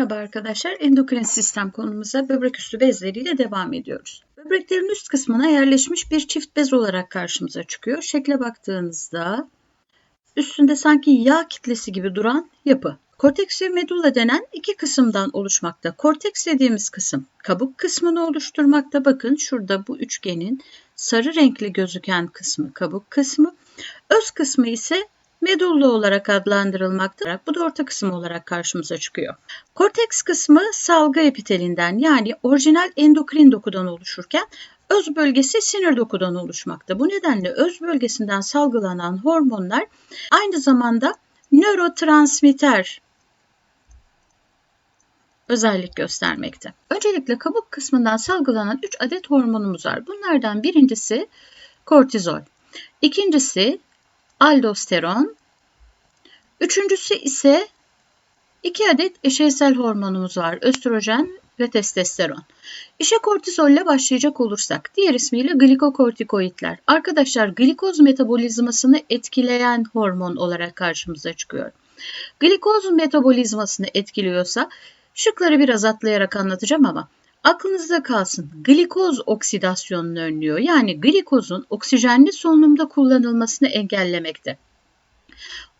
Merhaba arkadaşlar. Endokrin sistem konumuza böbrek üstü bezleriyle devam ediyoruz. Böbreklerin üst kısmına yerleşmiş bir çift bez olarak karşımıza çıkıyor. Şekle baktığınızda üstünde sanki yağ kitlesi gibi duran yapı. Korteks ve medulla denen iki kısımdan oluşmakta. Korteks dediğimiz kısım kabuk kısmını oluşturmakta. Bakın şurada bu üçgenin sarı renkli gözüken kısmı kabuk kısmı. Öz kısmı ise medulla olarak adlandırılmaktadır. Bu da orta kısım olarak karşımıza çıkıyor. Korteks kısmı salgı epitelinden yani orijinal endokrin dokudan oluşurken öz bölgesi sinir dokudan oluşmakta. Bu nedenle öz bölgesinden salgılanan hormonlar aynı zamanda nörotransmitter özellik göstermekte. Öncelikle kabuk kısmından salgılanan 3 adet hormonumuz var. Bunlardan birincisi kortizol. İkincisi aldosteron. Üçüncüsü ise iki adet eşeysel hormonumuz var. Östrojen ve testosteron. İşe kortizolle başlayacak olursak, diğer ismiyle glikokortikoidler. Arkadaşlar glikoz metabolizmasını etkileyen hormon olarak karşımıza çıkıyor. Glikoz metabolizmasını etkiliyorsa, şıkları biraz atlayarak anlatacağım ama aklınızda kalsın. Glikoz oksidasyonunu önlüyor. Yani glikozun oksijenli solunumda kullanılmasını engellemekte.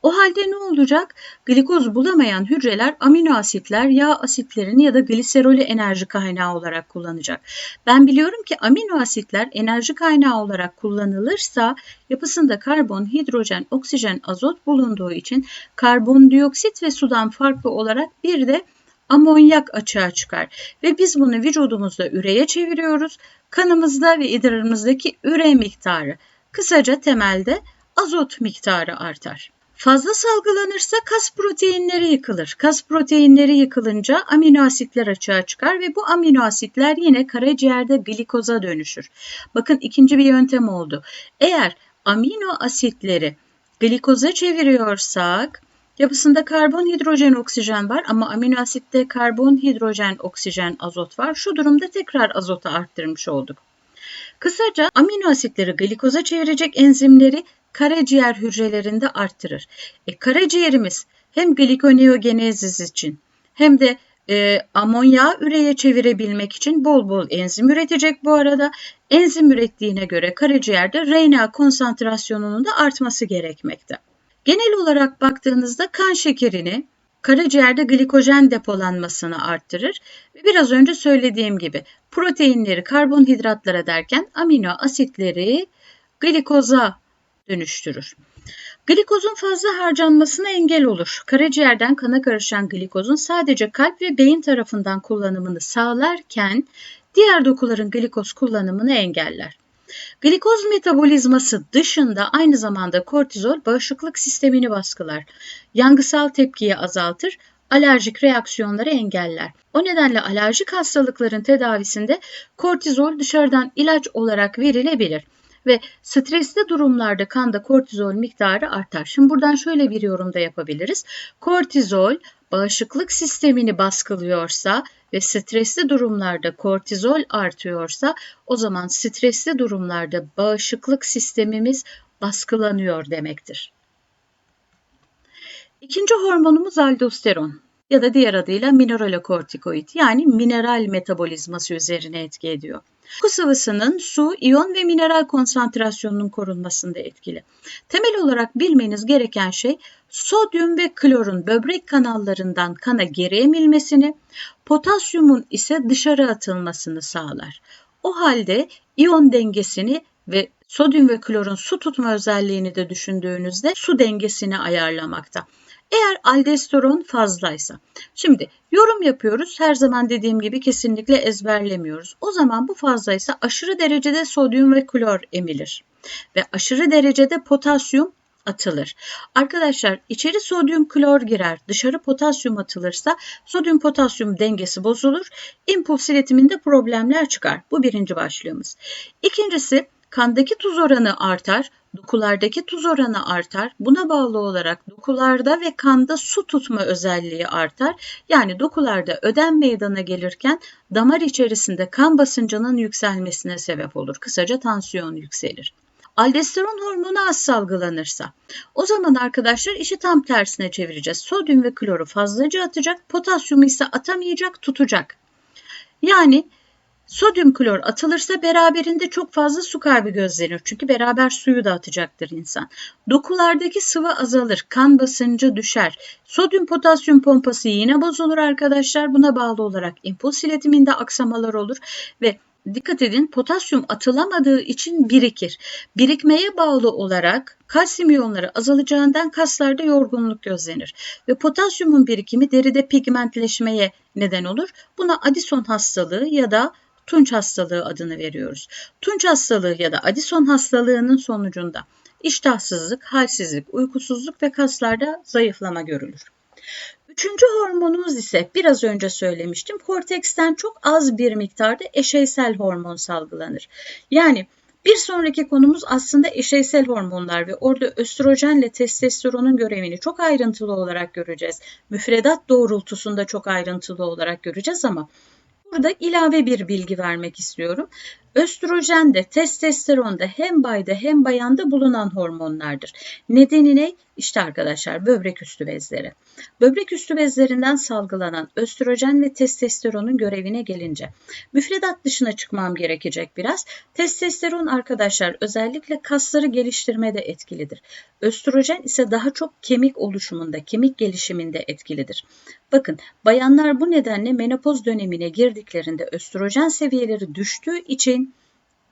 O halde ne olacak? Glikoz bulamayan hücreler amino asitler, yağ asitlerini ya da gliserolü enerji kaynağı olarak kullanacak. Ben biliyorum ki amino asitler enerji kaynağı olarak kullanılırsa yapısında karbon, hidrojen, oksijen, azot bulunduğu için karbondioksit ve sudan farklı olarak bir de amonyak açığa çıkar ve biz bunu vücudumuzda üreye çeviriyoruz. Kanımızda ve idrarımızdaki üre miktarı kısaca temelde azot miktarı artar. Fazla salgılanırsa kas proteinleri yıkılır. Kas proteinleri yıkılınca amino asitler açığa çıkar ve bu amino asitler yine karaciğerde glikoza dönüşür. Bakın ikinci bir yöntem oldu. Eğer amino asitleri glikoza çeviriyorsak Yapısında karbon, hidrojen, oksijen var ama amino asitte karbon, hidrojen, oksijen, azot var. Şu durumda tekrar azotu arttırmış olduk. Kısaca amino asitleri glikoza çevirecek enzimleri karaciğer hücrelerinde arttırır. E, karaciğerimiz hem glikoneogenezis için hem de e, amonyağı üreye çevirebilmek için bol bol enzim üretecek bu arada. Enzim ürettiğine göre karaciğerde RNA konsantrasyonunun da artması gerekmekte. Genel olarak baktığınızda kan şekerini, karaciğerde glikojen depolanmasını arttırır ve biraz önce söylediğim gibi proteinleri karbonhidratlara derken amino asitleri glikoza dönüştürür. Glikozun fazla harcanmasına engel olur. Karaciğerden kana karışan glikozun sadece kalp ve beyin tarafından kullanımını sağlarken diğer dokuların glikoz kullanımını engeller. Glikoz metabolizması dışında aynı zamanda kortizol bağışıklık sistemini baskılar. Yangısal tepkiyi azaltır, alerjik reaksiyonları engeller. O nedenle alerjik hastalıkların tedavisinde kortizol dışarıdan ilaç olarak verilebilir ve stresli durumlarda kanda kortizol miktarı artar. Şimdi buradan şöyle bir yorum da yapabiliriz. Kortizol bağışıklık sistemini baskılıyorsa ve stresli durumlarda kortizol artıyorsa o zaman stresli durumlarda bağışıklık sistemimiz baskılanıyor demektir. İkinci hormonumuz aldosteron ya da diğer adıyla mineralokortikoid yani mineral metabolizması üzerine etki ediyor. Su sıvısının su, iyon ve mineral konsantrasyonunun korunmasında etkili. Temel olarak bilmeniz gereken şey sodyum ve klorun böbrek kanallarından kana geri emilmesini, potasyumun ise dışarı atılmasını sağlar. O halde iyon dengesini ve sodyum ve klorun su tutma özelliğini de düşündüğünüzde su dengesini ayarlamakta. Eğer aldosteron fazlaysa. Şimdi yorum yapıyoruz. Her zaman dediğim gibi kesinlikle ezberlemiyoruz. O zaman bu fazlaysa aşırı derecede sodyum ve klor emilir. Ve aşırı derecede potasyum atılır. Arkadaşlar içeri sodyum klor girer, dışarı potasyum atılırsa sodyum potasyum dengesi bozulur. İmpuls iletiminde problemler çıkar. Bu birinci başlığımız. İkincisi kandaki tuz oranı artar, dokulardaki tuz oranı artar. Buna bağlı olarak dokularda ve kanda su tutma özelliği artar. Yani dokularda ödem meydana gelirken damar içerisinde kan basıncının yükselmesine sebep olur. Kısaca tansiyon yükselir. Aldosteron hormonu az salgılanırsa o zaman arkadaşlar işi tam tersine çevireceğiz. Sodyum ve kloru fazlaca atacak, potasyumu ise atamayacak, tutacak. Yani Sodyum klor atılırsa beraberinde çok fazla su kaybı gözlenir. Çünkü beraber suyu da atacaktır insan. Dokulardaki sıvı azalır, kan basıncı düşer. Sodyum potasyum pompası yine bozulur arkadaşlar. Buna bağlı olarak impuls iletiminde aksamalar olur ve dikkat edin potasyum atılamadığı için birikir. Birikmeye bağlı olarak kalsiyum iyonları azalacağından kaslarda yorgunluk gözlenir ve potasyumun birikimi deride pigmentleşmeye neden olur. Buna Addison hastalığı ya da Tunç hastalığı adını veriyoruz. Tunç hastalığı ya da Addison hastalığının sonucunda iştahsızlık, halsizlik, uykusuzluk ve kaslarda zayıflama görülür. Üçüncü hormonumuz ise biraz önce söylemiştim. Korteksten çok az bir miktarda eşeysel hormon salgılanır. Yani bir sonraki konumuz aslında eşeysel hormonlar ve orada östrojenle testosteronun görevini çok ayrıntılı olarak göreceğiz. Müfredat doğrultusunda çok ayrıntılı olarak göreceğiz ama Burada ilave bir bilgi vermek istiyorum. Östrojen de testosteron da hem bayda hem bayanda bulunan hormonlardır. Nedeni ne? İşte arkadaşlar böbrek üstü bezleri. Böbrek üstü bezlerinden salgılanan östrojen ve testosteronun görevine gelince müfredat dışına çıkmam gerekecek biraz. Testosteron arkadaşlar özellikle kasları geliştirmede etkilidir. Östrojen ise daha çok kemik oluşumunda, kemik gelişiminde etkilidir. Bakın bayanlar bu nedenle menopoz dönemine girdiklerinde östrojen seviyeleri düştüğü için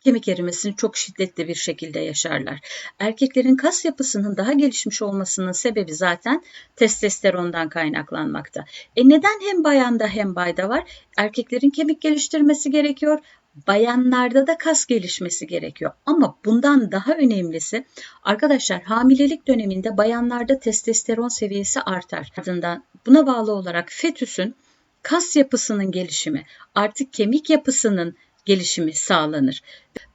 kemik erimesini çok şiddetli bir şekilde yaşarlar. Erkeklerin kas yapısının daha gelişmiş olmasının sebebi zaten testosterondan kaynaklanmakta. E neden hem bayanda hem bayda var? Erkeklerin kemik geliştirmesi gerekiyor. Bayanlarda da kas gelişmesi gerekiyor. Ama bundan daha önemlisi arkadaşlar hamilelik döneminde bayanlarda testosteron seviyesi artar. Ardından buna bağlı olarak fetüsün kas yapısının gelişimi, artık kemik yapısının gelişimi sağlanır.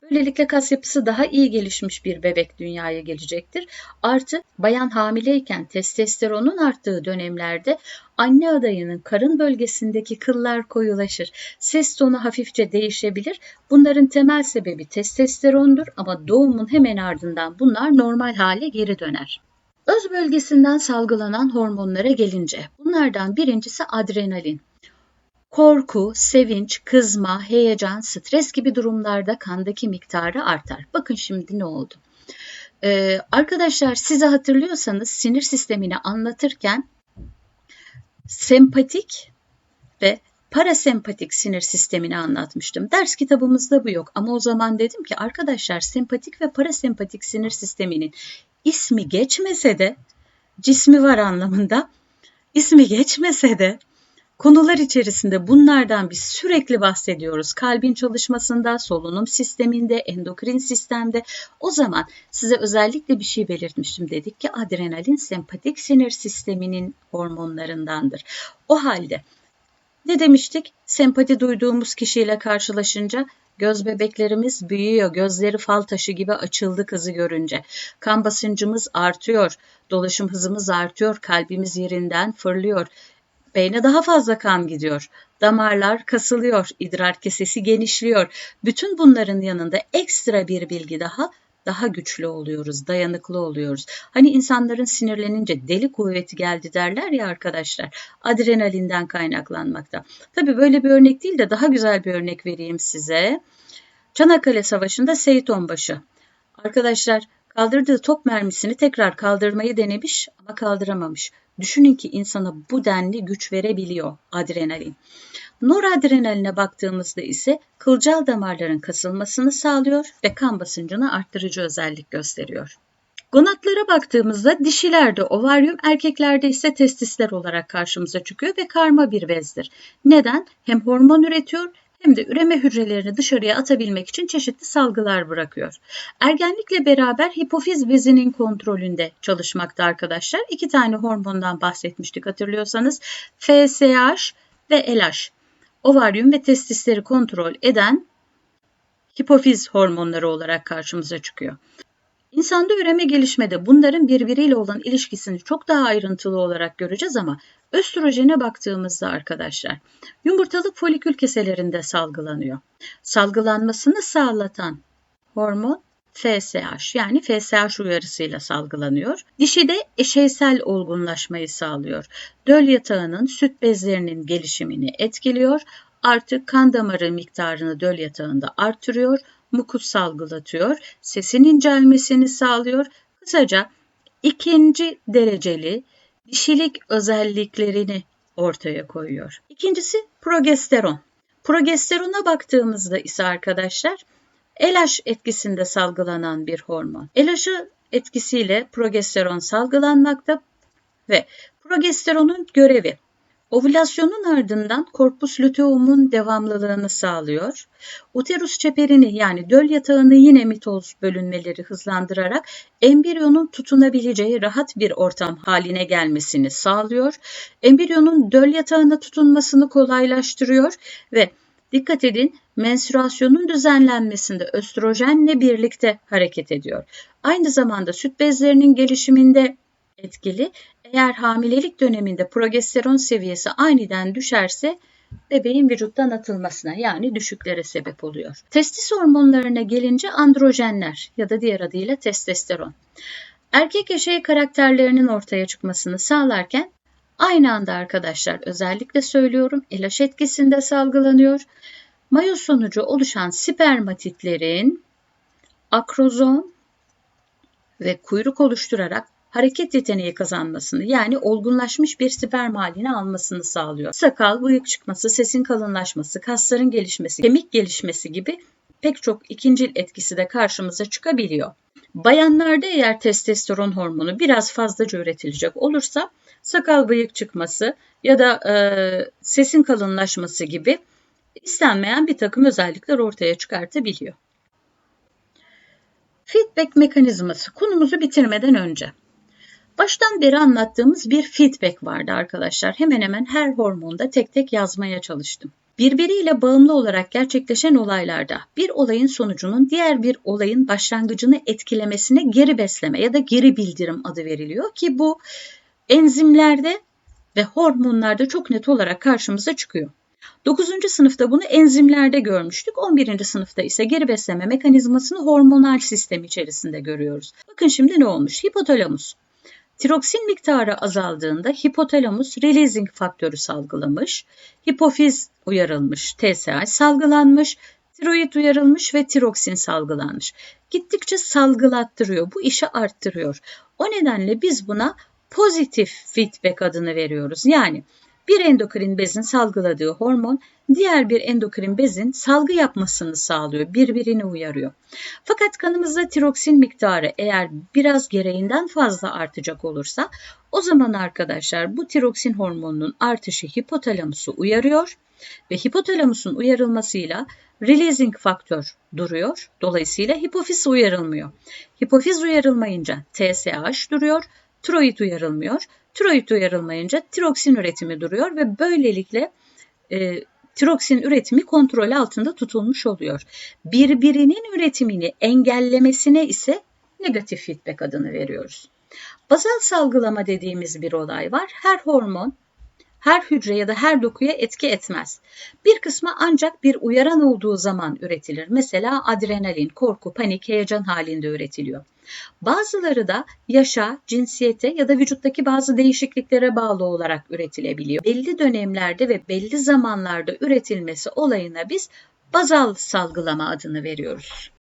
Böylelikle kas yapısı daha iyi gelişmiş bir bebek dünyaya gelecektir. Artı bayan hamileyken testosteronun arttığı dönemlerde anne adayının karın bölgesindeki kıllar koyulaşır. Ses tonu hafifçe değişebilir. Bunların temel sebebi testosterondur ama doğumun hemen ardından bunlar normal hale geri döner. Öz bölgesinden salgılanan hormonlara gelince bunlardan birincisi adrenalin. Korku, sevinç, kızma, heyecan, stres gibi durumlarda kandaki miktarı artar. Bakın şimdi ne oldu? Ee, arkadaşlar size hatırlıyorsanız sinir sistemini anlatırken sempatik ve parasempatik sinir sistemini anlatmıştım. Ders kitabımızda bu yok ama o zaman dedim ki arkadaşlar sempatik ve parasempatik sinir sisteminin ismi geçmese de cismi var anlamında ismi geçmese de Konular içerisinde bunlardan biz sürekli bahsediyoruz. Kalbin çalışmasında, solunum sisteminde, endokrin sistemde. O zaman size özellikle bir şey belirtmiştim. Dedik ki adrenalin sempatik sinir sisteminin hormonlarındandır. O halde ne demiştik? Sempati duyduğumuz kişiyle karşılaşınca Göz bebeklerimiz büyüyor, gözleri fal taşı gibi açıldı kızı görünce. Kan basıncımız artıyor, dolaşım hızımız artıyor, kalbimiz yerinden fırlıyor. Beyne daha fazla kan gidiyor. Damarlar kasılıyor, idrar kesesi genişliyor. Bütün bunların yanında ekstra bir bilgi daha daha güçlü oluyoruz, dayanıklı oluyoruz. Hani insanların sinirlenince deli kuvveti geldi derler ya arkadaşlar. Adrenalinden kaynaklanmakta. Tabii böyle bir örnek değil de daha güzel bir örnek vereyim size. Çanakkale Savaşı'nda Seyit Onbaşı. Arkadaşlar kaldırdığı top mermisini tekrar kaldırmayı denemiş ama kaldıramamış. Düşünün ki insana bu denli güç verebiliyor adrenalin. Noradrenaline baktığımızda ise kılcal damarların kasılmasını sağlıyor ve kan basıncını arttırıcı özellik gösteriyor. Gonatlara baktığımızda dişilerde ovaryum, erkeklerde ise testisler olarak karşımıza çıkıyor ve karma bir bezdir. Neden? Hem hormon üretiyor hem de üreme hücrelerini dışarıya atabilmek için çeşitli salgılar bırakıyor. Ergenlikle beraber hipofiz bezinin kontrolünde çalışmakta arkadaşlar. İki tane hormondan bahsetmiştik hatırlıyorsanız. FSH ve LH. Ovaryum ve testisleri kontrol eden hipofiz hormonları olarak karşımıza çıkıyor. İnsanda üreme gelişmede bunların birbiriyle olan ilişkisini çok daha ayrıntılı olarak göreceğiz ama östrojene baktığımızda arkadaşlar yumurtalık folikül keselerinde salgılanıyor. Salgılanmasını sağlatan hormon FSH yani FSH uyarısıyla salgılanıyor. Dişide eşeysel olgunlaşmayı sağlıyor. Döl yatağının süt bezlerinin gelişimini etkiliyor. Artık kan damarı miktarını döl yatağında artırıyor. Mukus salgılatıyor. Sesin incelmesini sağlıyor. Kısaca ikinci dereceli dişilik özelliklerini ortaya koyuyor. İkincisi progesteron. Progesterona baktığımızda ise arkadaşlar LH etkisinde salgılanan bir hormon. LH etkisiyle progesteron salgılanmakta ve progesteronun görevi ovülasyonun ardından korpus luteum'un devamlılığını sağlıyor. Uterus çeperini yani döl yatağını yine mitoz bölünmeleri hızlandırarak embriyonun tutunabileceği rahat bir ortam haline gelmesini sağlıyor. Embriyonun döl yatağına tutunmasını kolaylaştırıyor ve dikkat edin menstruasyonun düzenlenmesinde östrojenle birlikte hareket ediyor. Aynı zamanda süt bezlerinin gelişiminde etkili. Eğer hamilelik döneminde progesteron seviyesi aniden düşerse bebeğin vücuttan atılmasına yani düşüklere sebep oluyor. Testis hormonlarına gelince androjenler ya da diğer adıyla testosteron. Erkek eşeği karakterlerinin ortaya çıkmasını sağlarken aynı anda arkadaşlar özellikle söylüyorum LH etkisinde salgılanıyor. Mayoz sonucu oluşan spermatitlerin akrozom ve kuyruk oluşturarak hareket yeteneği kazanmasını yani olgunlaşmış bir sperm halini almasını sağlıyor. Sakal, bıyık çıkması, sesin kalınlaşması, kasların gelişmesi, kemik gelişmesi gibi pek çok ikincil etkisi de karşımıza çıkabiliyor. Bayanlarda eğer testosteron hormonu biraz fazlaca üretilecek olursa sakal bıyık çıkması ya da e, sesin kalınlaşması gibi istenmeyen bir takım özellikler ortaya çıkartabiliyor. Feedback mekanizması konumuzu bitirmeden önce. Baştan beri anlattığımız bir feedback vardı arkadaşlar. Hemen hemen her hormonda tek tek yazmaya çalıştım. Birbiriyle bağımlı olarak gerçekleşen olaylarda bir olayın sonucunun diğer bir olayın başlangıcını etkilemesine geri besleme ya da geri bildirim adı veriliyor ki bu enzimlerde ve hormonlarda çok net olarak karşımıza çıkıyor. 9. sınıfta bunu enzimlerde görmüştük. 11. sınıfta ise geri besleme mekanizmasını hormonal sistem içerisinde görüyoruz. Bakın şimdi ne olmuş? Hipotalamus. Tiroksin miktarı azaldığında hipotalamus releasing faktörü salgılamış, hipofiz uyarılmış, TSH salgılanmış, tiroid uyarılmış ve tiroksin salgılanmış. Gittikçe salgılattırıyor, bu işi arttırıyor. O nedenle biz buna pozitif feedback adını veriyoruz. Yani bir endokrin bezin salgıladığı hormon diğer bir endokrin bezin salgı yapmasını sağlıyor, birbirini uyarıyor. Fakat kanımızda tiroksin miktarı eğer biraz gereğinden fazla artacak olursa o zaman arkadaşlar bu tiroksin hormonunun artışı hipotalamusu uyarıyor ve hipotalamusun uyarılmasıyla releasing faktör duruyor. Dolayısıyla hipofiz uyarılmıyor. Hipofiz uyarılmayınca TSH duruyor, tiroid uyarılmıyor. Tiroid uyarılmayınca tiroksin üretimi duruyor ve böylelikle e, tiroksin üretimi kontrol altında tutulmuş oluyor. Birbirinin üretimini engellemesine ise negatif feedback adını veriyoruz. Bazal salgılama dediğimiz bir olay var. Her hormon her hücre ya da her dokuya etki etmez. Bir kısmı ancak bir uyaran olduğu zaman üretilir. Mesela adrenalin, korku, panik, heyecan halinde üretiliyor. Bazıları da yaşa, cinsiyete ya da vücuttaki bazı değişikliklere bağlı olarak üretilebiliyor. Belli dönemlerde ve belli zamanlarda üretilmesi olayına biz bazal salgılama adını veriyoruz.